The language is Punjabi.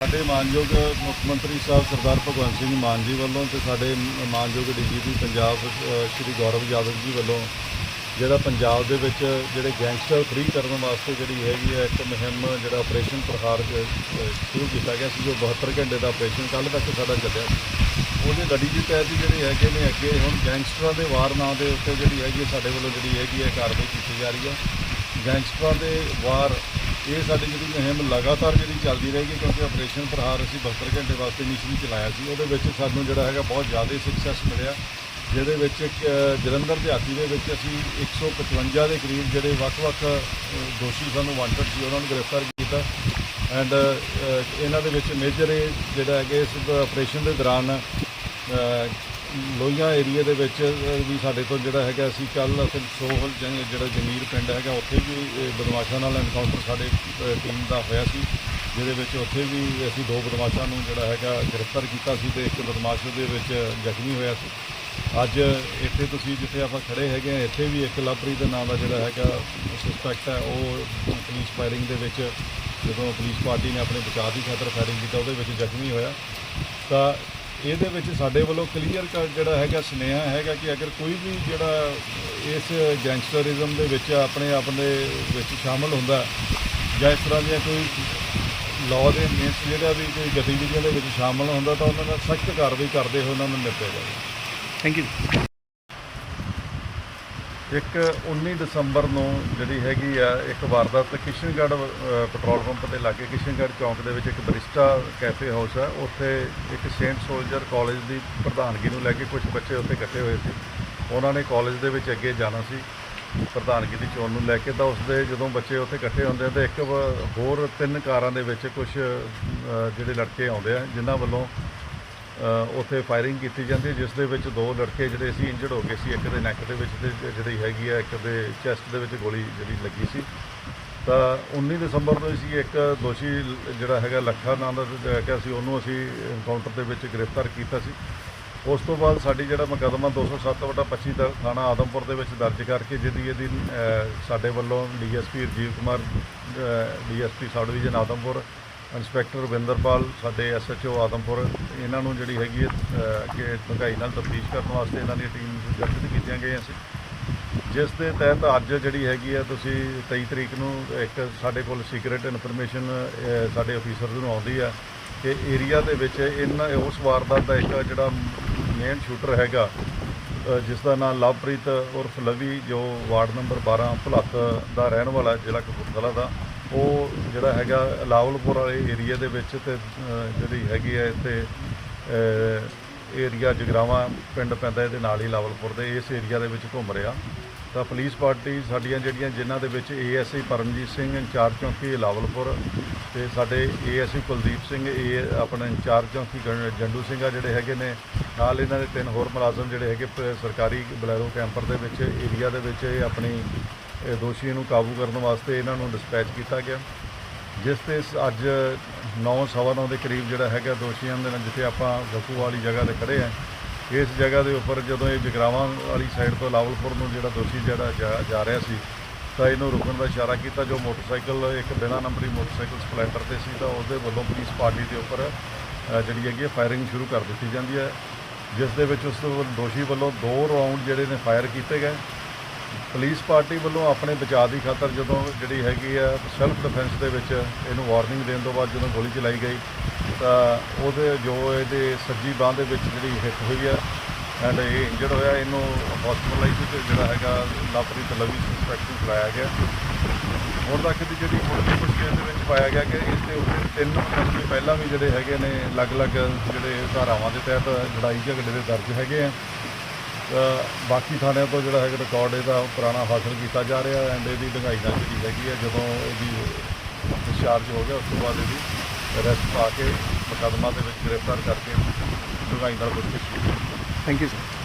ਸਾਡੇ ਮਾਨਯੋਗ ਮੁੱਖ ਮੰਤਰੀ ਸਾਹਿਬ ਸਰਦਾਰ ਭਗਵੰਤ ਸਿੰਘ ਮਾਨ ਜੀ ਵੱਲੋਂ ਤੇ ਸਾਡੇ ਮ- ਮਾਨਯੋਗ ਡੀਜੀਪੀ ਪੰਜਾਬ ਸ਼੍ਰੀ ਗੌਰਵ ਯਾਦਵ ਜੀ ਵੱਲੋਂ ਜਿਹੜਾ ਪੰਜਾਬ ਦੇ ਵਿੱਚ ਜਿਹੜੇ ਗੈਂਗਸਟਰ ਫ੍ਰੀ ਕਰਨ ਵਾਸਤੇ ਜਿਹੜੀ ਹੈਗੀ ਹੈ ਇੱਕ ਮੁਹਿੰਮ, ਜਿਹੜਾ ਆਪਰੇਸ਼ਨ ਪ੍ਰਹਾਰ ਸ਼ੁਰੂ ਕੀਤਾ ਗਿਆ ਸੀ, ਜੋ 72 ਘੰਟੇ ਦਾ ਆਪਰੇਸ਼ਨ ਕੱਲ੍ਹ ਤੱਕ ਸਾਡਾ ਚੱਲਿਆ ਉਹਦੇ ਗੱਡੀ ਦੀ ਤਹਿਤ ਜਿਹੜੇ ਹੈਗੇ ਨੇ ਅੱਗੇ ਹੁਣ ਗੈਂਗਸਟਰਾਂ ਦੇ ਵਾਰ ਨਾਂ ਦੇ ਉੱਤੇ ਜਿਹੜੀ ਹੈਗੀ ਹੈ, ਸਾਡੇ ਵੱਲੋਂ ਜਿਹੜੀ ਹੈਗੀ ਹੈ ਕਾਰਵਾਈ ਕੀਤੀ ਜਾ ਰਹੀ ਹੈ। ਗੈਂਗਸਟਰਾਂ ਦੇ ਵਾਰ ਇਹ ਸਾਡੀ ਜਿਹੜੀ ਮੁਹਿੰਮ ਲਗਾਤਾਰ ਜਿਹੜੀ ਚੱਲਦੀ ਰਹੇਗੀ ਕਿਉਂਕਿ ਆਪਰੇਸ਼ਨ ਪ੍ਰਹਾਰ ਅਸੀਂ 72 ਘੰਟੇ ਵਾਸਤੇ ਮਿਸ਼ਨ ਚਲਾਇਆ ਸੀ ਉਹਦੇ ਵਿੱਚ ਸਾਨੂੰ ਜਿਹੜਾ ਹੈਗਾ ਬਹੁਤ ਜ਼ਿਆਦਾ ਸਕਸੈਸ ਮਿਲਿਆ ਜਿਹਦੇ ਵਿੱਚ ਇੱਕ, ਅ, ਜਲੰਧਰ ਦਿਹਾਤੀ ਦੇ ਵਿੱਚ ਅਸੀਂ 155 ਦੇ ਕਰੀਬ ਜਿਹੜੇ ਵੱਖ-ਵੱਖ ਦੋਸ਼ੀ ਸਾਨੂੰ ਵਾਂਟਡ ਸੀ ਉਹਨਾਂ ਨੂੰ ਗ੍ਰਿਫਤਾਰ ਕੀਤਾ ਐਂਡ ਇਹਨਾਂ ਦੇ ਵਿੱਚ ਮੇਜਰ ਜਿਹੜਾ ਹੈਗੇ ਇਸ ਆਪਰੇਸ਼ਨ ਦੇ ਦੌਰਾਨ ਲੋਹੀਆਂ ਏਰੀਆ ਦੇ ਵਿੱਚ ਵੀ ਸਾਡੇ ਤੋਂ ਜਿਹੜਾ ਹੈਗਾ, ਅਸੀਂ ਕੱਲ ਅਸੀਂ ਸੋਹਲ ਜਿਹੜਾ ਜਮੀਰ ਪਿੰਡ ਹੈਗਾ, ਉੱਥੇ ਵੀ ਬਦਮਾਸ਼ਾਂ ਨਾਲ ਐਨਕਾਊਂਟਰ ਸਾਡੇ ਟੀਮ ਦਾ ਹੋਇਆ ਸੀ, ਜਿਹਦੇ ਵਿੱਚ ਉੱਥੇ ਵੀ ਅਸੀਂ ਦੋ ਬਦਮਾਸ਼ਾਂ ਨੂੰ ਜਿਹੜਾ ਹੈਗਾ ਗ੍ਰਿਫਤਾਰ ਕੀਤਾ ਸੀ ਤੇ ਇੱਕ ਬਦਮਾਸ਼ ਦੇ ਵਿੱਚ ਜ਼ਖਮੀ ਹੋਇਆ ਸੀ। ਅੱਜ ਇੱਥੇ ਤੁਸੀਂ ਜਿੱਥੇ ਆਪਾਂ ਖੜੇ ਹੈਗੇ ਆ ਇੱਥੇ ਵੀ ਇੱਕ ਲਾਪਰੀ ਦੇ ਨਾਮ ਦਾ ਜਿਹੜਾ ਹੈਗਾ ਸਸਪੈਕਟ ਹੈ, ਉਹ ਪੁਲਿਸ ਫਾਇਰਿੰਗ ਦੇ ਵਿੱਚ, ਜਦੋਂ ਪੁਲਿਸ ਪਾਰਟੀ ਨੇ ਆਪਣੇ ਬਚਾਅ ਦੀ ਖਾਤਰ ਫਾਇਰਿੰਗ ਕੀਤਾ, ਉਹਦੇ ਵਿੱਚ ਜ਼ਖਮੀ ਹੋਇਆ। ਤਾਂ ਇਹਦੇ ਵਿੱਚ ਸਾਡੇ ਵੱਲੋਂ ਕਲੀਅਰ ਕੱਟ ਜਿਹੜਾ ਹੈਗਾ ਸੁਨੇਹਾ ਹੈਗਾ ਕਿ ਅਗਰ ਕੋਈ ਵੀ ਜਿਹੜਾ ਇਸ ਗੈਂਗਸਟਰਿਜ਼ਮ ਦੇ ਵਿੱਚ ਆਪਣੇ ਆਪ ਦੇ ਵਿੱਚ ਸ਼ਾਮਲ ਹੁੰਦਾ ਜਾਂ ਇਸ ਤਰ੍ਹਾਂ ਦੀਆਂ ਕੋਈ ਲਾਅ ਦੇ ਅਗੇਂਸਟ ਜਿਹੜਾ ਵੀ ਕੋਈ ਗਤੀਵਿਧੀਆਂ ਦੇ ਵਿੱਚ ਸ਼ਾਮਲ ਹੁੰਦਾ ਤਾਂ ਉਹਨਾਂ ਨਾਲ ਸਖਤ ਕਾਰਵਾਈ ਕਰਦੇ ਹੋਏ ਉਹਨਾਂ ਨੂੰ ਨਿਪਟਿਆ ਜਾਵੇ। ਥੈਂਕ ਯੂ ਇੱਕ 19 ਦਸੰਬਰ ਨੂੰ ਜਿਹੜੀ ਹੈਗੀ ਆ, ਇੱਕ ਵਾਰਦਾਤ ਕਿਸ਼ਨਗੜ੍ਹ ਪੈਟਰੋਲ ਪੰਪ ਦੇ ਲਾਗੇ, ਕਿਸ਼ਨਗੜ੍ਹ ਚੌਂਕ ਦੇ ਵਿੱਚ ਇੱਕ ਬਰਿਸਟਾ ਕੈਫੇ ਹਾਊਸ ਹੈ ਉੱਥੇ ਇੱਕ ਸੇਂਟ ਸੋਲਜਰ ਕਾਲਜ ਦੀ ਪ੍ਰਧਾਨਗੀ ਨੂੰ ਲੈ ਕੇ ਕੁਝ ਬੱਚੇ ਉੱਥੇ ਇਕੱਠੇ ਹੋਏ ਸੀ। ਉਹਨਾਂ ਨੇ ਕਾਲਜ ਦੇ ਵਿੱਚ ਅੱਗੇ ਜਾਣਾ ਸੀ, ਪ੍ਰਧਾਨਗੀ ਦੀ ਚੋਣ ਨੂੰ ਲੈ ਕੇ। ਤਾਂ ਉਸਦੇ ਜਦੋਂ ਬੱਚੇ ਉੱਥੇ ਇਕੱਠੇ ਹੁੰਦੇ ਆ, ਤਾਂ ਇੱਕ ਹੋਰ ਤਿੰਨ ਕਾਰਾਂ ਦੇ ਵਿੱਚ ਕੁਝ ਜਿਹੜੇ ਲੜਕੇ ਆਉਂਦੇ ਆ, ਜਿਨ੍ਹਾਂ ਵੱਲੋਂ ਉੱਥੇ ਫਾਇਰਿੰਗ ਕੀਤੀ ਜਾਂਦੀ ਜਿਸ ਦੇ ਵਿੱਚ ਦੋ ਲੜਕੇ ਜਿਹੜੇ ਸੀ ਇੰਜਰਡ ਹੋ ਗਏ ਸੀ, ਇੱਕ ਦੇ ਨੈਕ ਦੇ ਵਿੱਚ ਤੇ ਜਿਹੜੀ ਹੈਗੀ ਹੈ ਇੱਕ ਦੇ ਚੈਸਟ ਦੇ ਵਿੱਚ ਗੋਲੀ ਜਿਹੜੀ ਲੱਗੀ ਸੀ। ਤਾਂ 19 ਦਸੰਬਰ ਨੂੰ ਅਸੀਂ ਇੱਕ ਦੋਸ਼ੀ ਜਿਹੜਾ ਹੈਗਾ ਲੱਖਾ ਨਾਂ ਦਾ ਜਿਹੜਾ ਹੈਗਾ ਸੀ, ਉਹਨੂੰ ਅਸੀਂ ਇਨਕਾਊਂਟਰ ਦੇ ਵਿੱਚ ਗ੍ਰਿਫਤਾਰ ਕੀਤਾ ਸੀ। ਉਸ ਤੋਂ ਬਾਅਦ ਸਾਡੀ ਜਿਹੜਾ ਮੁਕੱਦਮਾ 207 ਵਟਾ 25 ਦਾ ਥਾਣਾ ਆਦਮਪੁਰ ਦੇ ਵਿੱਚ ਦਰਜ ਕਰਕੇ ਜਿਹਦੀ ਇਹਦੀ ਸਾਡੇ ਵੱਲੋਂ ਡੀਐਸਪੀ ਰਜੀਵ ਕੁਮਾਰ ਡੀਐਸਪੀ ਸਾਬ ਡਿਵੀਜ਼ਨ ਆਦਮਪੁਰ ਇੰਸਪੈਕਟਰ ਰਵਿੰਦਰਪਾਲ ਸਾਡੇ ਐਸਐਚਓ ਆਦਮਪੁਰ ਇਹਨਾਂ ਨੂੰ ਜਿਹੜੀ ਹੈਗੀ ਹੈ ਅ, ਅੱਗੇ ਡੂੰਘਾਈ ਨਾਲ ਤਫਤੀਸ਼ ਕਰਨ ਵਾਸਤੇ ਇਹਨਾਂ ਦੀ ਟੀਮ ਗਠਿਤ ਕੀਤੀਆਂ ਗਈਆਂ ਸੀ। ਜਿਸ ਦੇ ਤਹਿਤ ਅੱਜ ਜਿਹੜੀ ਹੈਗੀ ਹੈ ਤੁਸੀਂ 23 ਤਰੀਕ ਨੂੰ ਇੱਕ ਸਾਡੇ ਕੋਲ ਸੀਕ੍ਰੀਟ ਇਨਫੋਰਮੇਸ਼ਨ ਸਾਡੇ ਅਫੀਸਰ ਨੂੰ ਆਉਂਦੀ ਹੈ ਕਿ ਏਰੀਆ ਦੇ ਵਿੱਚ ਇਹਨਾਂ ਉਸ ਵਾਰਦਾਤ ਦਾ ਇੱਕ ਜਿਹੜਾ ਮੇਨ ਸ਼ੂਟਰ ਹੈਗਾ ਜਿਸ ਦਾ ਨਾਮ ਲਵਪ੍ਰੀਤ ਉਰਫ ਲਵੀ ਜੋ ਵਾਰਡ ਨੰਬਰ 12 ਭੁਲੱਥ ਦਾ ਰਹਿਣ ਵਾਲਾ ਜ਼ਿਲ੍ਹਾ ਕਪੂਰਥਲਾ ਦਾ। ਉਹ ਜਿਹੜਾ ਹੈਗਾ ਲਾਵਲਪੁਰ ਵਾਲੇ ਏਰੀਆ ਦੇ ਵਿੱਚ ਤੇ ਜਿਹੜੀ ਹੈਗੀ ਹੈ ਇੱਥੇ ਏਰੀਆ ਜਗਰਾਵਾਂ ਪਿੰਡ ਪੈਂਦਾ ਇਹਦੇ ਨਾਲ ਹੀ ਲਾਵਲਪੁਰ ਦੇ, ਇਸ ਏਰੀਆ ਦੇ ਵਿੱਚ ਘੁੰਮ ਰਿਹਾ। ਤਾਂ ਪੁਲਿਸ ਪਾਰਟੀ ਸਾਡੀਆਂ ਜਿਹੜੀਆਂ ਜਿਨ੍ਹਾਂ ਦੇ ਵਿੱਚ ਏਐਸਆਈ ਪਰਮਜੀਤ ਸਿੰਘ ਇੰਚਾਰਜ ਚੌਂਕੀ ਲਾਵਲਪੁਰ ਤੇ ਸਾਡੇ ਏਐਸਆਈ ਕੁਲਦੀਪ ਸਿੰਘ, ਏ, ਆਪਣੇ ਇੰਚਾਰਜ ਚੌਂਕੀ ਗੰ- ਜੰਡੂ ਸਿੰਘ ਆ ਜਿਹੜੇ ਹੈਗੇ ਨੇ, ਨਾਲ ਇਹਨਾਂ ਦੇ ਤਿੰਨ ਹੋਰ ਮੁਲਾਜ਼ਮ ਜਿਹੜੇ ਹੈਗੇ ਪ- ਸਰਕਾਰੀ ਬਲੈਰੋ ਕੈਂਪਰ ਦੇ ਵਿੱਚ, ਏਰੀਆ ਦੇ ਵਿੱਚ ਇਹ ਆਪਣੀ ਦੋਸ਼ੀ ਨੂੰ ਕਾਬੂ ਕਰਨ ਵਾਸਤੇ ਇਹਨਾਂ ਨੂੰ ਡਿਸਪੈਚ ਕੀਤਾ ਗਿਆ। ਜਿਸ ਤੇ ਸ- ਅੱਜ 9:09 ਦੇ ਕਰੀਬ ਜਿਹੜਾ ਹੈਗਾ ਦੋਸ਼ੀਆਂ ਦੇ ਨਾਲ ਜਿੱਥੇ ਆਪਾਂ ਵਕੂ ਵਾਲੀ ਜਗ੍ਹਾ ਤੇ ਖੜੇ ਆ ਇਸ ਜਗ੍ਹਾ ਦੇ ਉੱਪਰ ਜਦੋਂ ਇਹ ਜਗਰਾਵਾਂ ਵਾਲੀ ਸਾਈਡ ਤੋਂ ਲਾਵਲਪੁਰ ਨੂੰ ਜਿਹੜਾ ਦੋਸ਼ੀ ਜਿਹੜਾ ਜਾ- ਜਾ ਰਿਹਾ ਸੀ, ਤਾਂ ਇਹਨੂੰ ਰੁਕਣ ਦਾ ਇਸ਼ਾਰਾ ਕੀਤਾ, ਜੋ ਮੋਟਰਸਾਈਕਲ ਇੱਕ ਬਿਨਾਂ ਨੰਬਰੀ ਮੋਟਰਸਾਈਕਲ ਸਪਲੈਂਡਰ ਤੇ ਸੀ, ਤਾਂ ਉਹਦੇ ਵੱਲੋਂ ਪੁਲਿਸ ਪਾਰਟੀ ਦੇ ਉੱਪਰ ਜਿਹੜੀ ਹੈਗੀ ਫਾਇਰਿੰਗ ਸ਼ੁਰੂ ਕਰ ਦਿੱਤੀ ਜਾਂਦੀ ਹੈ। ਜਿਸ ਦੇ ਵਿੱਚ ਉਸ ਦੋਸ਼ੀ ਵੱਲੋਂ ਦੋ ਰਾਉਂਡ ਜਿਹੜੇ ਨੇ ਫਾਇਰ ਕੀਤੇ ਗਏ। ਪੁਲਿਸ ਪਾਰਟੀ ਵੱਲੋਂ ਆਪਣੇ ਬਚਾਅ ਦੀ ਖਾਤਰ ਜਦੋਂ ਜਿਹੜੀ ਹੈਗੀ ਆ ਸੈਲਫ ਡਿਫੈਂਸ ਦੇ ਵਿੱਚ ਇਹਨੂੰ ਵਾਰਨਿੰਗ ਦੇਣ ਤੋਂ ਬਾਅਦ ਜਦੋਂ ਗੋਲੀ ਚਲਾਈ ਗਈ, ਤਾਂ ਉਹਦੇ ਜੋ ਇਹਦੇ ਸੱਜੀ ਬਾਹ ਦੇ ਵਿੱਚ ਜਿਹੜੀ ਹਿੱਟ ਹੋਈ ਹੈ ਐਂਡ ਇਹ ਇੰਜਰਡ ਹੋਇਆ, ਇਹਨੂੰ ਹਸਪੀਟਲਾਈਜ਼ ਤੇ ਜਿਹੜਾ ਹੈਗਾ ਲਾਪਰੀਤ ਤਲਵੀ ਇੰਸਪੈਕਸ਼ਨ ਕਰਾਇਆ ਗਿਆ। ਹੁਣ ਤੱਕ ਦੀ ਜਿਹੜੀ ਮੁੱਢਲੀ ਪੁੱਛਗਿੱਛ ਦੇ ਵਿੱਚ ਪਾਇਆ ਗਿਆ ਕਿ ਇਸ ਦੇ ਉੱਤੇ ਤਿੰਨ ਮੁਕੱਦਮੇ ਪਹਿਲਾਂ ਵੀ ਜਿਹੜੇ ਹੈਗੇ ਨੇ, ਅਲੱਗ-ਅਲੱਗ ਜਿਹੜੇ ਧਾਰਾਵਾਂ ਦੇ ਤਹਿਤ ਲੜਾਈ ਝਗੜੇ ਦੇ ਦਰਜ ਹੈਗੇ ਆ। ਬਾਕੀ ਥਾਣਿਆਂ ਤੋਂ ਜਿਹੜਾ ਹੈਗਾ ਰਿਕਾਰਡ ਇਹਦਾ ਪੁਰਾਣਾ ਹਾਸਲ ਕੀਤਾ ਜਾ ਰਿਹਾ ਐਂਡ ਇਹਦੀ ਡੂੰਘਾਈ ਨਾਲ ਜਿਹੜੀ ਹੈਗੀ ਹੈ, ਜਦੋਂ ਇਹਦੀ ਡਿਸਚਾਰਜ ਹੋ ਗਿਆ, ਉਸ ਤੋਂ ਬਾਅਦ ਇਹਦੀ ਅਰੈਸਟ ਪਾ ਕੇ ਮੁਕੱਦਮਾ ਦੇ ਵਿੱਚ ਗ੍ਰਿਫਤਾਰ ਕਰਕੇ ਡੂੰਘਾਈ ਨਾਲ ਪੁੱਛਗਿੱਛ ਕੀਤੀ। Thank you sir